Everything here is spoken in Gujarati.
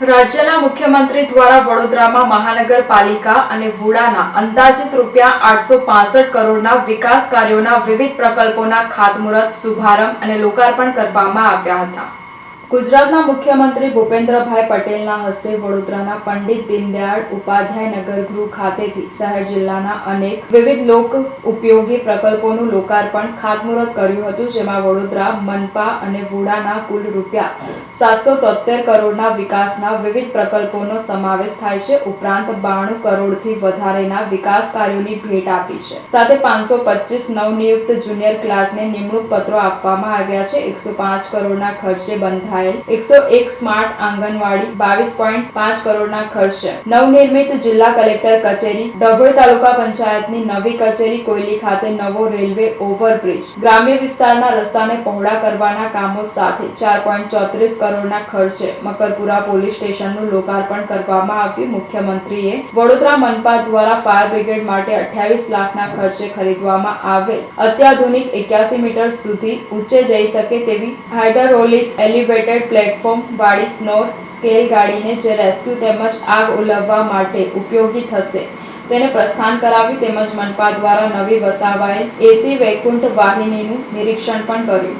રાજ્યના મુખ્યમંત્રી દ્વારા વડોદરામાં મહાનગરપાલિકા અને વુડાના અંદાજિત રૂપિયા આઠસો પાસઠ કરોડના વિકાસ કાર્યોના વિવિધ પ્રકલ્પોના ખાતમુહૂર્ત, શુભારંભ અને લોકાર્પણ કરવામાં આવ્યા હતા. ગુજરાતના મુખ્યમંત્રી ભૂપેન્દ્રભાઈ પટેલના હસ્તે વડોદરાના પંડિત દીનદયાળ ઉપાધ્યાય નગર ગૃહ ખાતેથી શહેર જિલ્લાના અનેક વિવિધ લોક ઉપયોગી પ્રકલ્પોનું લોકાર્પણ ખાતમુહૂર્ત કર્યું હતું, જેમાં વડોદરા, મનપા અને વુડાના કુલ રૂપિયા સાતસો તોતેર કરોડના વિકાસના વિવિધ પ્રકલ્પોનો સમાવેશ થાય છે. ઉપરાંત બાણું કરોડથી વધારેના વિકાસ કાર્યોની ભેટ આપી છે. સાથે પાંચસો પચીસ નવનિયુક્ત જુનિયર ક્લાર્કને નિમણૂક પત્રો આપવામાં આવ્યા છે. એકસો પાંચ કરોડના ખર્ચે બંધાયેલ એકસો એક સ્માર્ટ આંગણવાડી, બાવીસ પોઈન્ટ પાંચ કરોડના ખર્ચે. નવનિર્મિત જિલ્લા કલેક્ટર કચેરી, ડભોઈ તાલુકા પંચાયતની નવી કચેરી કોયલી ખાતે નવો રેલવે ઓવરબ્રિજ. ગ્રામ્ય વિસ્તારના રસ્તાને પહોળા કરવાના કામો સાથે ચાર પોઈન્ટ ચોત્રીસ કરોડના ખર્ચે મકરપુરા પોલીસ સ્ટેશનનું લોકાર્પણ કરવામાં આવ્યું. મુખ્યમંત્રીએ વડોદરા મનપા દ્વારા ફાયર બ્રિગેડ માટે અઠ્યાવીસ લાખના ખર્ચે ખરીદવામાં આવેલ અત્યાધુનિક એક્યાસી મીટર સુધી ઊંચે જઈ શકે તેવી હાઇડ્રોલિક એલિવેટેડ પ્લેટફોર્મ વાળી સ્નોર સ્કેલ ગાડીને જે રેસ્ક્યુ તેમજ આગ ઓલવવા માટે ઉપયોગી થશે. તેને પ્રસ્થાન કરાવ્યું તેમજ મનપા દ્વારા નવી વસાવાયેલ એસી વૈકુંઠ વાહિનીનું નિરીક્ષણ પણ કર્યું.